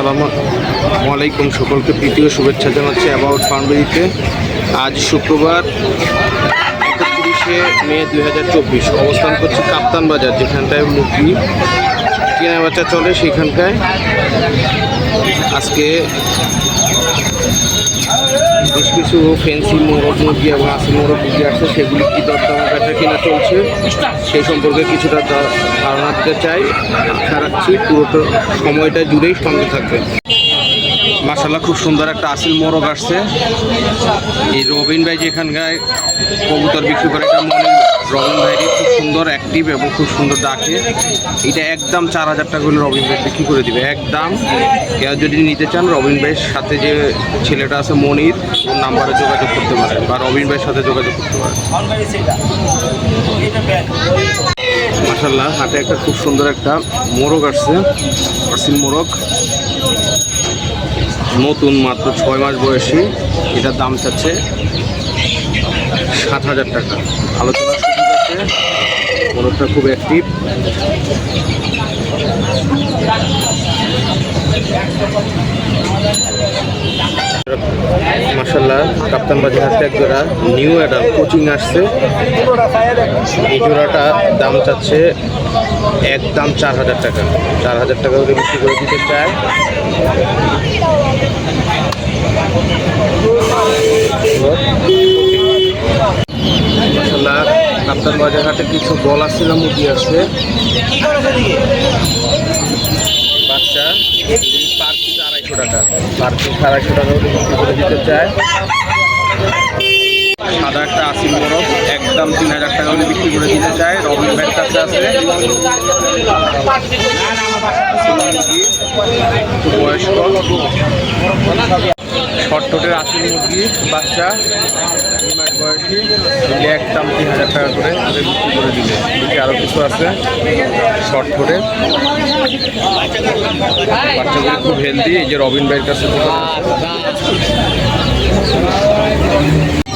আসসালামু আলাইকুম সকলকে তৃতীয় শুভেচ্ছা জানাচ্ছি অ্যাবাউট ফার্মবেরিতে। আজ শুক্রবার, একত্রিশে মে দুই হাজার চব্বিশ। অবস্থান করছি কাপ্তান বাজার, যেখানটায় মুরগি কেনা বেচা চলে সেখানটায় আজকে বেশ কিছু ফেন্সি মোরগ মুরগি এবং আসি মোরগ মুরগি আছে, সেগুলি কী দরদাম বেচা কিনা চলছে সেই সম্পর্কে কিছুটা ধারণা দিতে চাই। আশা রাখছি পুরোটা সময়টা জুড়েই সঙ্গে থাকবে। মাসাল্লাহ খুব সুন্দর একটা আসিল মোরগ আসছে। এই রবিন ভাই যেখানকার কবুতর বিক্রি করে, এটা মনে রবিন ভাইটি খুব সুন্দর অ্যাক্টিভ এবং খুব সুন্দর ডাকে। এটা একদম চার হাজার টাকা করে রবিন ভাই বিক্রি করে দিবে, একদম। কেউ যদি নিতে চান রবিন ভাইয়ের সাথে যে ছেলেটা আছে মনির, ওর নাম্বারে যোগাযোগ করতে পারেন বা রবিন ভাইয়ের সাথে যোগাযোগ করতে পারেন। মাসাল্লাহ হাতে একটা খুব সুন্দর একটা মোরগ আসছে আসিল মোরগ। নতুন মাত্র ছয় মাস বয়সী, এটার দাম চাচ্ছে সাত হাজার টাকা। আলোচনার সুযোগ আছে। মোরগটা খুব অ্যাক্টিভ মাসাল্লাহ কাপ্তান বাজার হাতে এক জোড়া নিউ অ্যাডাল কোচিং আসছে। এই জোড়াটা দাম চাচ্ছে একদম চার হাজার টাকা। চার হাজার টাকা করে বিক্রি করে দিতে চায় মাসাল্লাহ কাপ্তান বাজার হাটে কিছু বলা ছিল মুরগি আছে? বাচ্চা আড়াইশো বিক্রি করে দিতে চায়। সাদা একটা একদম বিক্রি করে দিতে চায়। আছে। বয়স্ক। শর্টটোটের আশির মুরগি, বাচ্চা বয়সী এক দাম তিন হাজার টাকা করে তাদের বিক্রি করে দিলে এদিকে আরও কিছু আছে শর্ট করে বাচ্চাগুলি খুব হেলদি এই যে রবিন ভাইয়ের কাছে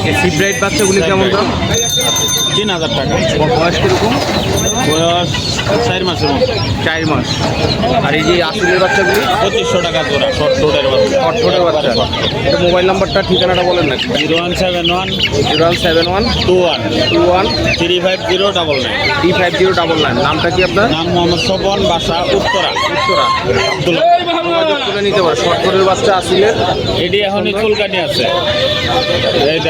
এই সিব্রাইট বাচ্চাগুলি কেমন দাম? তিন হাজার টাকা। বয়স কীরকম? বয়স চার মাসের মতো। চার মাস। আর এই যে আসলের বাচ্চাগুলি? পঁচিশশো টাকা জোড়া শর্ট রোডের বাচ্চা। ছটফটের বাচ্চা। এটা মোবাইল নাম্বারটা ঠিকানাটা বলেন না zero one seven one zero one seven one two one. Two one three five zero double nine. Three five zero double nine. নামটা কি আপনার? নাম মোহাম্মদ স্বপন বাসা উত্তরা। উত্তরা। আব্দুল্লাহ। যোগাযোগ করে নিতে পারে। শর্টফটের বাচ্চা আসিলের এটি এখনই চুলকানি আছে। এই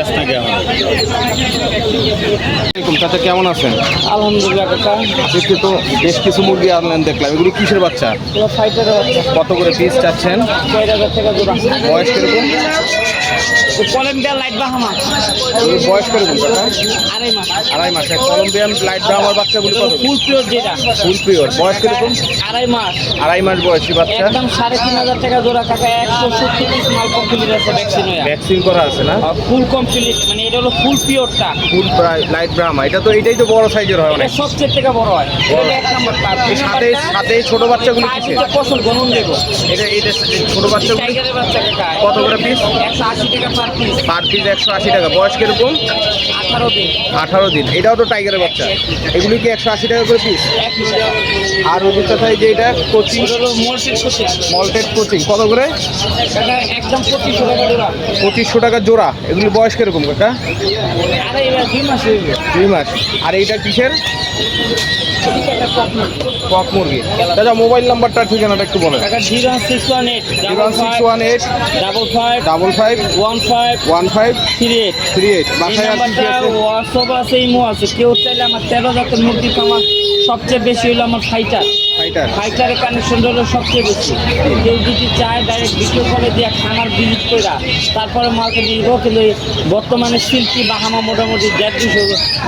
তাতে কেমন আছেন? আলহামদুলিল্লাহ কাকা আজকে তো বেশ কিছু মুরগি আনলেন দেখলাম। এগুলো কিসের বাচ্চা? পুরো ফাইটার বাচ্চা। কত করে পিস চাচ্ছেন? বয়স কীরকম কলম্বিয়া লাইট বাহামা বয়স কীরকম কাকা আড়াই মাস। আড়াই মাসে। কলম্বিয়ান লাইট ব্রাহ্মার বাচ্চাগুলি কত? ফুল পিওর যেটা। ফুল পিওর বয়স কীরকম? আড়াই মাস। আড়াই মাস বয়সী বাচ্চা। একদম সাড়ে তিন হাজার টাকা জোড়া কাকা একশো সত্তর পিস মাল কমপ্লিট আছে ভ্যাকসিন ভ্যাকসিন করা আছে না? ফুল কমপ্লিট মানে এটা হলো ফুল পিওরটা ফুল লাইট ব্রাহ্মা এটা তো এটাই তো বড় সাইজের হয় অনেক। সবচেয়ে থেকে বড় হয়। এটা এক নাম্বার সাথে সাথে ছোট বাচ্চাগুলি কিসের? পছন্দ গরম দেবো। এটা এটা ছোট বাচ্চাগুলি কত করে পিস একশো আশি পার পিস একশো আশি টাকা। বয়স কীরকম? আঠারো দিন। আঠারো দিন। এটাও তো টাইগারের বাচ্চা। এগুলি কি একশো আশি টাকা করে পিস আর ওদের কথায় যে এটা কোচিং মোলসের কোচিং কত করে? পঁচিশশো টাকা জোড়া। এগুলি বয়স কীরকম কাকা? দুই মাস হয়ে আর এইটা কিসের? কক মুরগি। দাদা মোবাইল নাম্বারটা ঠিকানাটা একটু বলেন। Zero six one eight zero six one eight double five double five one five one five three eight. Three eight. এই বাসায় হোয়াটসঅ্যাপ আছে ইমো আছে। কেউ চাইলে আমার তেরো জাতের মুরগি আমার সবচেয়ে বেশি হলো আমার ফাইটার ফাইটার ফাইটারের কানেকশন হলো সবচেয়ে বেশি। কেউ যদি চায় ডাইরেক্ট ভিডিও করে দিয়ে খামার ভিজিট করে তারপরে মালকে দিব কিন্তু এই বর্তমানে সিল্কি বাহামা মোটামুটি দেড় দুশো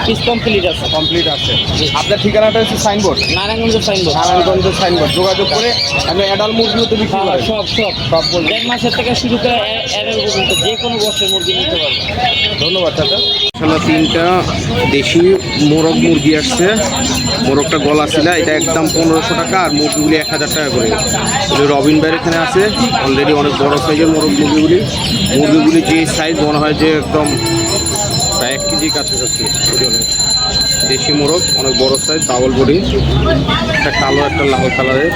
পিস কমপ্লিট আছে। কমপ্লিট আছে। আপনার ঠিকানাটা হচ্ছে signboard Narayanganj signboard Narayanganj signboard যোগাযোগ করে আমি অ্যাডাল মুরগিও তো বিক্রি করেন? সব সব। সব বলবেন দেড় মাসের থেকে শুরু করে এর পর্যন্ত যে কোনো বছর মুরগি নিতে পারবে ধন্যবাদ চাচা। এখানে তিনটা দেশি মোরগ মুরগি আসছে। মোরগটা গলা ছিল এটা একদম পনেরোশো টাকা। আর মুরগিগুলি এক হাজার টাকা করে। রবিন ভাইয়ের এখানে আছে অলরেডি অনেক বড় সাইজের মোরগ, মুরগিগুলি। মুরগিগুলি যে সাইজ মনে হয় যে একদম প্রায় এক কেজি কাছাকাছি দেশি মোরগ, অনেক বড় সাইজ ডাবল বডি একটা কালো, একটা লাল কালারের